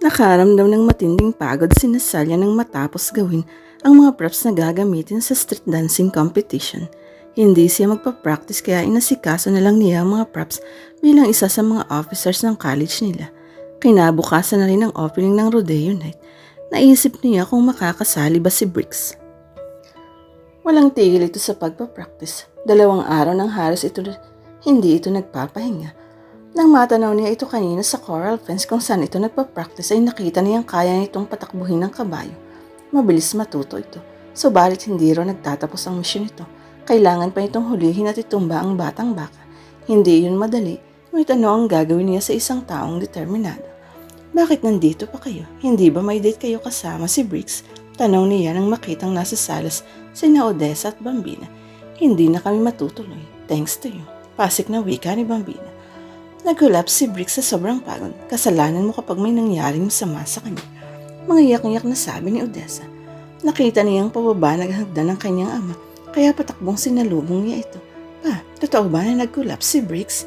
Nakaramdam ng matinding pagod si Nasalya nang matapos gawin ang mga props na gagamitin sa street dancing competition. Hindi siya magpa-practice kaya inasikaso na lang niya ang mga props bilang isa sa mga officers ng college nila. Kinabukasan na rin ang opening ng Rodeo Night. Naisip niya kung makakasali ba si Briggs. Walang tigil ito sa pagpa-practice. Dalawang araw nang halos ito hindi ito nagpapahinga. Nang matanaw niya ito kanina sa coral fence kung saan ito nagpa-practice ay nakita niyang kaya nitong patakbuhin ng kabayo. Mabilis matuto ito. Subalit hindi raw nagtatapos ang misyon ito. Kailangan pa itong hulihin at itumba ang batang baka. Hindi yun madali. Ngunit ano ang gagawin niya sa isang taong determinado? Bakit nandito pa kayo? Hindi ba may date kayo kasama si Briggs? Tanong niya nang makitang nasa salas sina Odessa at Bambina. Hindi na kami matutuloy. Thanks to you. Pasik na wika ni Bambina. Nagulap si Briggs sa sobrang pagod. Kasalanan mo kapag may nangyaring masama sa kanya. Mga iyak-iyak na sabi ni Odessa. Nakita niyang pababa naghagdan ng kanyang ama, kaya patakbong sinalubong niya ito. Pa, totoo ba na nagkulap si Briggs?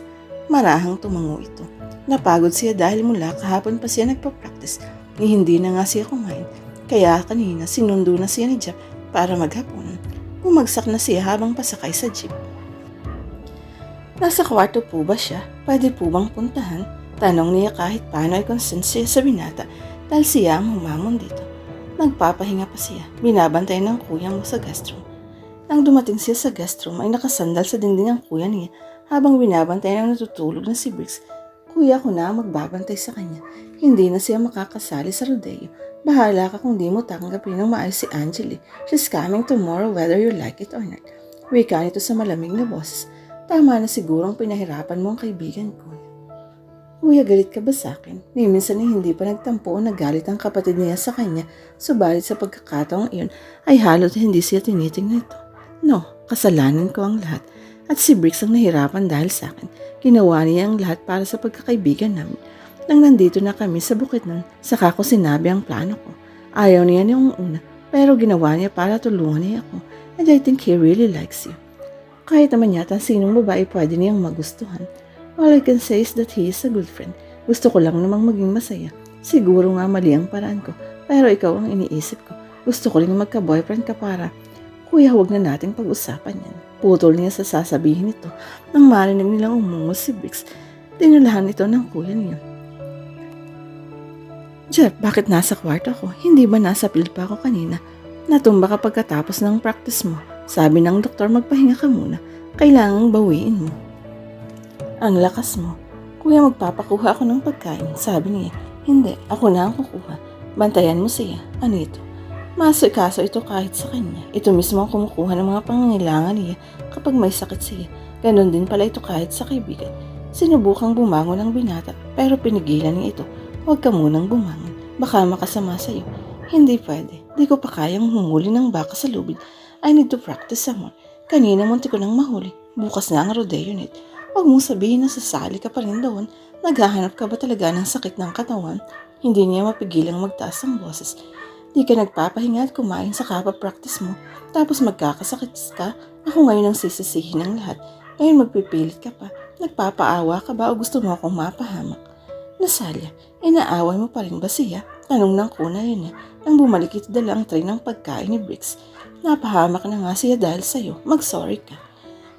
Marahang tumango ito. Napagod siya dahil mula kahapon pa siya nagpa-practice. Ni hindi na nga siya kumain. Kaya kanina sinundo na siya ni Jeff para maghapon. Bumagsak na siya habang pasakay sa jeep. Nasa kwarto po ba siya? Pwede po bang puntahan? Tanong niya kahit paano ay consent siya sa binata dahil siya ang humamon dito. Nagpapahinga pa siya. Binabantay ng kuya mo sa guest room. Nang dumating siya sa guest room ay nakasandal sa dingding ang kuya niya habang binabantay ng natutulog na si Briggs. Kuya ko na magbabantay sa kanya. Hindi na siya makakasali sa rodeo. Bahala ka kung di mo tanggapin ng maayos si Angeli. She's coming tomorrow whether you like it or not. Wika nito sa malamig na boses. Tama na sigurong pinahirapan mo ang kaibigan ko. Kuya, galit ka ba sa akin? Ni minsan ay hindi pa nagtampo o nagalit ang kapatid niya sa kanya, subalit sa pagkakataong iyon ay halot hindi siya tinitingnan ito. No, kasalanan ko ang lahat. At si Briggs ang nahirapan dahil sa akin. Ginawa niya ang lahat para sa pagkakaibigan namin. Nang nandito na kami sa bukit nun, saka ko sinabi ang plano ko. Ayaw niya niyong una, pero ginawa niya para tulungan niya ako. And I think he really likes you. Kahit naman yata sinong babae pwede niyang magustuhan. All I can say is that he is a good friend. Gusto ko lang namang maging masaya. Siguro nga mali ang paraan ko, pero ikaw ang iniisip ko. Gusto ko rin magka-boyfriend ka para, Kuya, huwag na nating pag-usapan yan. Putol niya sa sasabihin nito nang marinig nilang umungo si Briggs. Tinulahan ito ng kuya niya. Jeff, bakit nasa kwarto ko? Hindi ba nasa field pa ako kanina? Natumba ka pagkatapos ng practice mo. Sabi ng doktor magpahinga ka muna. Kailangang bawiin mo. Ang lakas mo. Kuya, magpapakuha ako ng pagkain. Sabi niya, hindi, ako na ang kukuha. Bantayan mo siya. Ano ito? Masikaso ito kahit sa kanya. Ito mismo ang kumukuha ng mga pangangailangan niya kapag may sakit siya. Ganon din pala ito kahit sa kaibigan. Sinubukang bumangon ang binata pero pinigilan niya ito. Huwag ka munang bumangon. Baka makasama sa iyo. Hindi pwede. Di ko pa kayang humuli ng baka sa lubid. I need to practice some more. Kanina munti ko nang mahuli. Bukas na ang rodeo net. Huwag mong sabihin na sasali ka pa rin doon. Naghahanap ka ba talaga ng sakit ng katawan? Hindi niya mapigilang magtaas ang boses. Di ka nagpapahinga at kumain sa kapa-practice mo. Tapos magkakasakit ka. Ako ngayon ang sisisihin ng lahat. Ngayon magpipilit ka pa. Nagpapaawa ka ba o gusto mo akong mapahamak? Nasalya, inaaway mo pa rin ba siya? Tanong ng kuna yun niya. Nang bumalik ito dala ang tray ng pagkain ni Briggs. Napahamak na nga siya dahil sa'yo. Mag-sorry ka.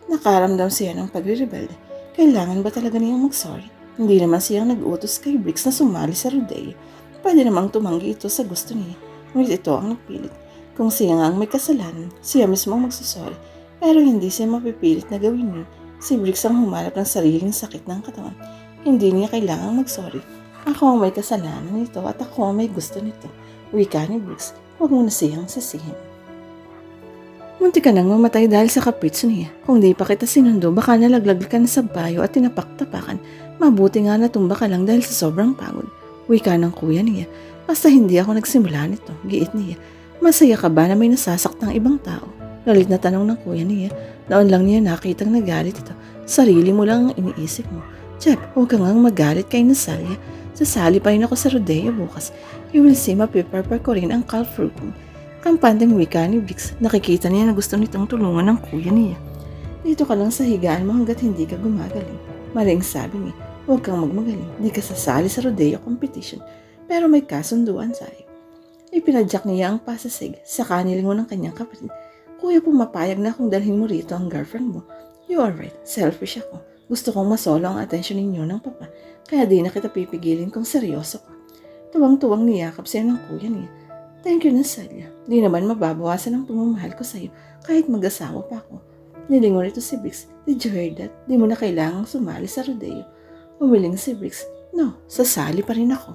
Nakaramdam siya ng pagre-rebelde. Kailangan ba talaga niyang mag-sorry? Hindi naman siyang nag-utos kay Briggs na sumali sa rodeo. Pwede namang tumanggi ito sa gusto niya. Ngunit ito ang nagpilit. Kung siya nga ang may kasalanan, siya mismo ang magsasorry. Pero hindi siya mapipilit na gawin yun. Si Briggs ang humarap ng sariling sakit ng katawan. Hindi niya kailangang mag-sorry. Ako ang may kasalanan nito at ako ang may gusto nito. Wika ni Briggs, huwag mo na siyang sisihin. Munti ka nang mamatay dahil sa kapritso niya. Kung di pa kita sinundo, baka nalaglag ka na sa bayo at tinapak-tapakan. Mabuti nga natumba ka lang dahil sa sobrang pagod. Wika ng kuya niya. Basta hindi ako nagsimula nito, giit niya. Masaya ka ba na may nasasaktang ibang tao? Galit na tanong ng kuya niya. Noon lang niya nakitang nagalit ito. Sarili mo lang ang iniisip mo. Jeff, huwag ka ngang magalit kay Nasalya. Sasali pa rin ako sa rodeo bukas. You will see mapiperper ko rin ang calf fruiting. Kampanteng wika ni Briggs, nakikita niya na gusto nitong tulungan ng kuya niya. Dito ka lang sa higaan mo hanggat hindi ka gumagaling. Maling sabi niya, huwag kang magmagaling, di ka sasali sa rodeo competition. pero may kasunduan tayo. Ipinadyak niya ang pasasig sa kanilingon ng kanyang kapatid. Kuya, pumapayag na kung dalhin mo rito ang girlfriend mo. You are right, selfish ako. Gusto kong masolo ang atensyon ninyo ng papa, kaya di na kita pipigilin kung seryoso ka. Tuwang-tuwang niyakap siya ng kuya niya. Thank you, Nasalia. Di naman mababawasan ang pagmamahal ko sa'yo kahit mag-asawa pa ako. Nilingon ito si Briggs. Did you hear that? Di mo na kailangang sumali sa rodeo. Umiling si Briggs. No, sasali pa rin ako.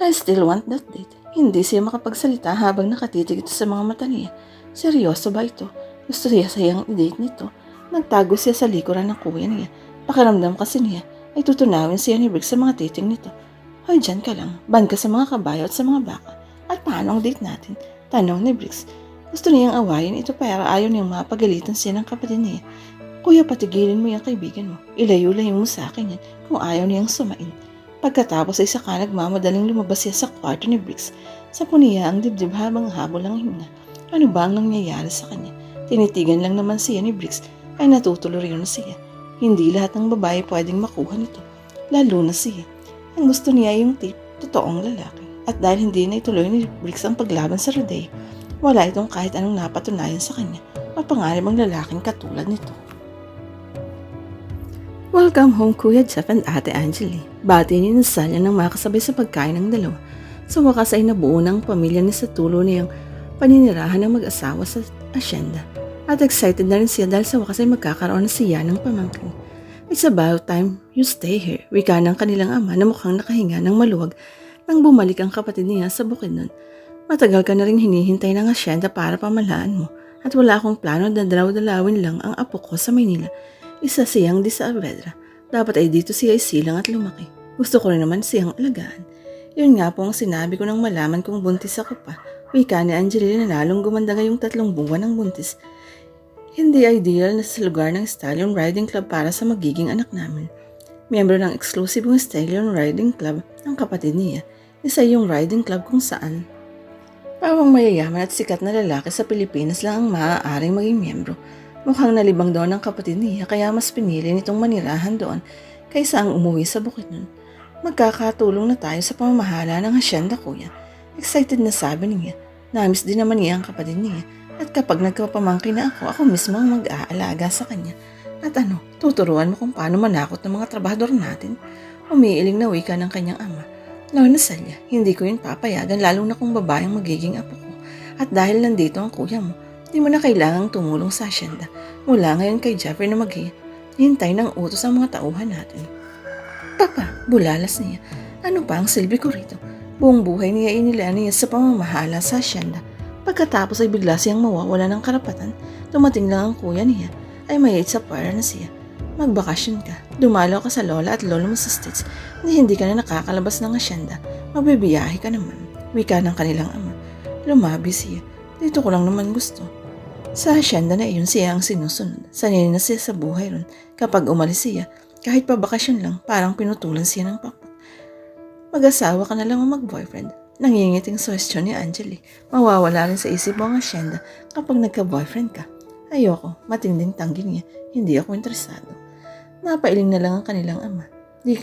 I still want that date. Hindi siya makapagsalita habang nakatitig ito sa mga mata niya. Seryoso ba ito? Gusto niya sayang i-date nito. Nagtago siya sa likuran ng kuya niya. Pakiramdam kasi niya ay tutunawin siya ni Briggs sa mga titing nito. Hoy, dyan ka lang. Ban ka sa mga kabayo at sa mga baka. At paano ang date natin? Tanong ni Briggs. Gusto niyang awayin ito pero ayaw niyang mapagalitan siya ng kapatid niya. Kuya, patigilin mo yung kaibigan mo. Ilayo-layo mo sa akin yan kung ayaw niyang sumain. Pagkatapos ay saka nagmamadaling lumabas siya sa kwarto ni Briggs. Sa puniya ang dibdib habang habol ang hinga. Ano ba ang nangyayari sa kanya? Tinitigan lang naman siya ni Briggs ay natutuloy yun siya. Hindi lahat ng babae pwedeng makuha nito. Lalo na siya. Ang gusto niya ay yung tip, totoong lalaki. At dahil hindi na ituloy ni Briggs ang paglaban sa Rodeo, wala itong kahit anong napatunayan sa kanya mapangarap ang lalaking katulad nito. Welcome home Kuya Jeff and Ate Angeli. Bati ni Nasalia ng makasabay sa pagkain ng dalawa. Sa wakas ay nabuo ng pamilya ni Satulo niyang paninirahan ng mag-asawa sa asyenda. At excited na rin siya dahil sa wakas ay magkakaroon na siya ng pamangkin. It's about time you stay here. Wika ng kanilang ama na mukhang nakahinga ng maluwag nang bumalik ang kapatid niya sa bukid nun. Matagal ka na rin hinihintay ng asyenda para pamalaan mo at wala akong plano na dalaw-dalawin lang ang apo ko sa Maynila. Isa siyang di sa. Dapat ay dito siya isilang at lumaki. Gusto ko rin naman siyang alagaan. Yun nga po ang sinabi ko nang malaman kong buntis ako pa. Wika ni Angelina na lalong gumanda ngayong tatlong buwan ng buntis. Hindi ideal na sa lugar ng Stallion Riding Club para sa magiging anak namin. Miyembro ng eksklusibong Stallion Riding Club ang kapatid niya. Isa yung riding club kung saan. Pawang mayayaman at sikat na lalaki sa Pilipinas lang ang maaaring maging miyembro. Mukhang nalibang daw ng kapatid niya kaya mas pinili nitong manirahan doon kaysa ang umuwi sa bukid nun. Magkakatulong na tayo sa pamamahala ng hasyenda kuya. Excited na sabi niya. Namiss din naman niya ang kapatid niya. At kapag nagkapamangkin na ako, ako mismo ang mag-aalaga sa kanya. At ano, tuturuan mo kung paano manakot ng mga trabahador natin. Umiiling na wika ng kanyang ama. Lorna Celia, hindi ko yun papayagan lalo na kung babaeng magiging apo ko. At dahil nandito ang kuya mo, di mo na kailangang tumulong sa asyenda. Mula ngayon kay Jeffrey na maghihintay ng utos ang mga tauhan natin. Papa, bulalas niya. Ano pa ang silbi ko rito? Buong buhay niya inilaan niya sa pamamahala sa asyenda. Pagkatapos ay bigla siyang mawawala ng karapatan, dumating lang ang kuya niya, ay mayait sa para na siya. Magbakasyon ka. Dumalo ka sa lola at lolo mo sa States na hindi ka na nakakalabas ng asyenda. Magbibiyahe ka naman. Wika ng kanilang ama. Lumabi siya. Dito ko lang naman gusto. Sa asyenda na iyon siya ang sinusunod. Sanay na siya sa buhay ron. Kapag umalis siya, kahit pa bakasyon lang, parang pinutulan siya ng pakpak. Mag-asawa ka na lang o mag-boyfriend. Nangingiting suwestyon ni Angeli. Mawawala rin sa isip mo ang asyenda kapag nagka-boyfriend ka. Ayoko, matinding tanggi niya. Hindi ako interesado. Napailing na lang ang kanilang ama. Di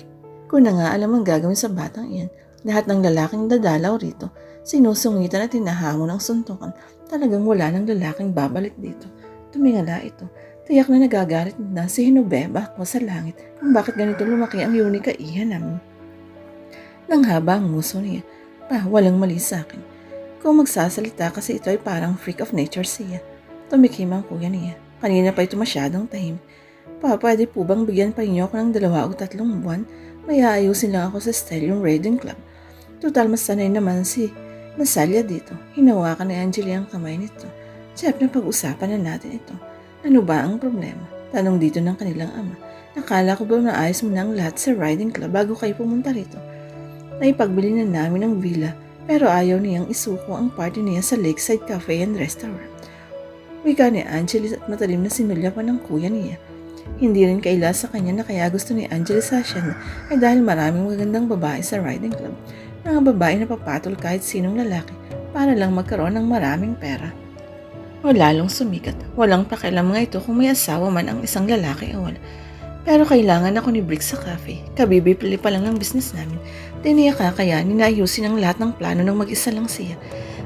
ko na nga alam ang gagawin sa batang iyan. Lahat ng lalaking dadalaw rito, sinusungitan at tinahamon ng suntukan. Talagang wala ng lalaking babalik dito. Tumingala ito. Tiyak na nagagalit na si Hinubeba ko sa langit kung bakit ganito lumaki ang Yunika iha namin. Nang haba muso niya, pa walang mali sa akin. Kung magsasalita kasi ito ay parang freak of nature siya. Tumikim ang kuya niya. Kanina pa ito masyadong tahim. Pa, pwede po bang bigyan pa niyo ako ng dalawa o tatlong buwan? May aayusin lang ako sa Stellium Raiding Club. Total mas sanay naman si Nasalya dito. Hinawakan ni Angeli ang kamay nito. Jeff, na pag-usapan na natin ito. Ano ba ang problema? Tanong dito ng kanilang ama. Nakala ko ba naayos mo na ang lahat sa riding club bago kayo pumunta rito? Naipagbili na namin ang villa pero ayaw niyang isuko ang party niya sa Lakeside Cafe and Restaurant. Wika ni Angelis at matalim na sinulya pa ng kuya niya. Hindi rin kaila sa kanya na kaya gusto ni Angelis sa siya ay dahil maraming magandang babae sa riding club. Mga babae na papatol kahit sinong lalaki para lang magkaroon ng maraming pera. O lalong sumikat. Walang pakialam nga ito kung may asawa man ang isang lalaki o wala. Pero kailangan ako ni Briggs sa cafe. Kabibipili pa lang ng business namin. Di niya kakayanin na ang lahat ng plano ng mag-isa lang siya.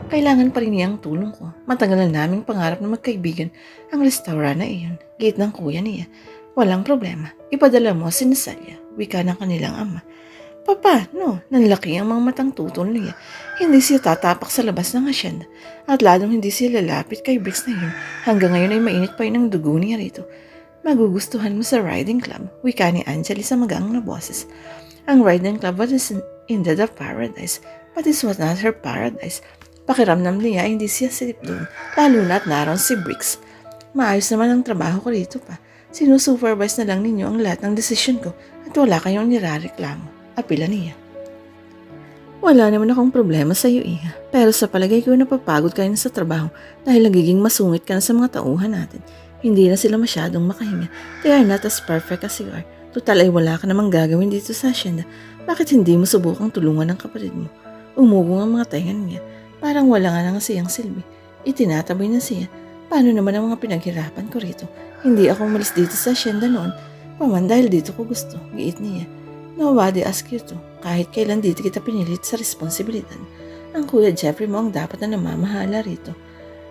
Kailangan pa rin niya ang tulong ko. Matagal na naming pangarap na magkaibigan ang restaurant na iyon. Gate ng kuya niya. Walang problema. Ipadala mo si Nasalia. Wika ng kanilang ama. Papa, no, nanlaki ang mga matang tutol niya. Hindi siya tatapak sa labas ng asyenda. At lalong hindi siya lalapit kay Briggs na yun. Hanggang ngayon ay mainit pa yun ang dugo niya rito. Magugustuhan mo sa riding club, wika ni Angeli sa magaang na boses. Ang riding club was indeed a paradise, but this was not her paradise. Pakiramdam niya hindi siya silip doon, lalo na't naroon si Briggs. Maayos naman ang trabaho ko rito pa. Sinusupervise na lang ninyo ang lahat ng desisyon ko at wala kayong nirareklamo. Apila niya. Wala naman akong problema sa iyo, Iha. Pero sa palagay ko napapagod ka na sa trabaho dahil nagiging masungit ka na sa mga tauhan natin. Hindi na sila masyadong makahinga. They are not as perfect as you are. Total ay wala ka namang gagawin dito sa asyenda. Bakit hindi mo subukang tulungan ng kapatid mo? Umugong ang mga taingan niya. Parang wala nga na siyang silbi. Itinataboy na siya. Paano naman ang mga pinaghirapan ko rito? Hindi ako umalis dito sa asyenda noon. Paman dahil dito ko gusto. Giit niya. Nobody ask you to. Kahit kailan dito kita pinilit sa responsibilidad. Ang kuya Jeffrey mo ang dapat na namamahala rito.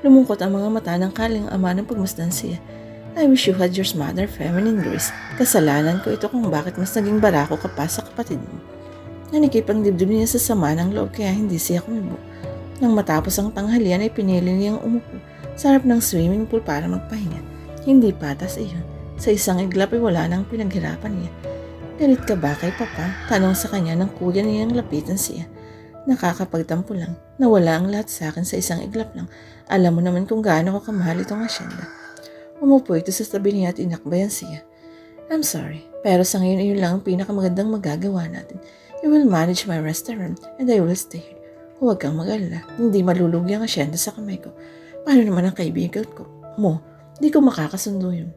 Lumungkot ang mga mata ng kaling ama ng pagmasdan siya. I wish you had your mother feminine grace. Kasalanan ko ito kung bakit mas naging barako ka pa sa kapatid mo. Nanikip ang dibdib niya sa sama ng loob kaya hindi siya kumibo. Nang matapos ang tanghalian ay pinili niyang umupo sa harap ng swimming pool para magpahinga. Hindi patas iyon. Sa isang iglap ay wala nang pinaghirapan niya. Galit ka ba kay Papa? Tanong sa kanya ng kuya niyang lapitan siya. Nakakapagtampo lang. Nawala ang lahat sa akin sa isang iglap lang. Alam mo naman kung gaano ko kamahal itong asyenda. Umupo ito sa tabi niya at inakbayan siya. I'm sorry, pero sa ngayon iyon lang ang pinakamagandang magagawa natin. You will manage my restaurant and I will stay here. Huwag kang mag-alala. Hindi malulugi ang asyenda sa kamay ko. Paano naman ang kaibigan ko? Mo, di ko makakasundo yun.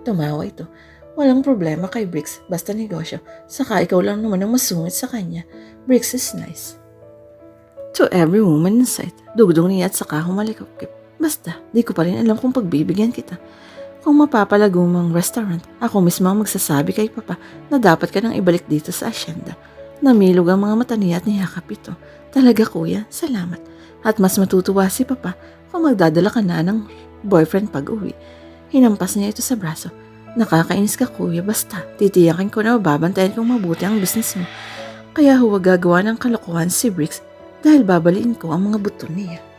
Tumawa ito. Walang problema kay Briggs, basta negosyo. Saka ikaw lang naman ang masungit sa kanya. Briggs is nice. To every woman in sight, dugdong niya at saka humalikap-kip. Basta, di ko pa rin alam kung pagbibigyan kita. Kung mapapalago mo ang restaurant, ako mismo ang magsasabi kay Papa na dapat ka nang ibalik dito sa asyenda. Namilog ang mga mata niya at niyakap ito. Talaga kuya, salamat. At mas matutuwa si Papa kung magdadala ka na ng boyfriend pag uwi. Hinampas niya ito sa braso. Nakakainis ka kuya, basta titiyakin ko na babantayan kong mabuti ang business mo. Kaya huwag gagawa ng kalokohan si Briggs dahil babaliin ko ang mga buto niya.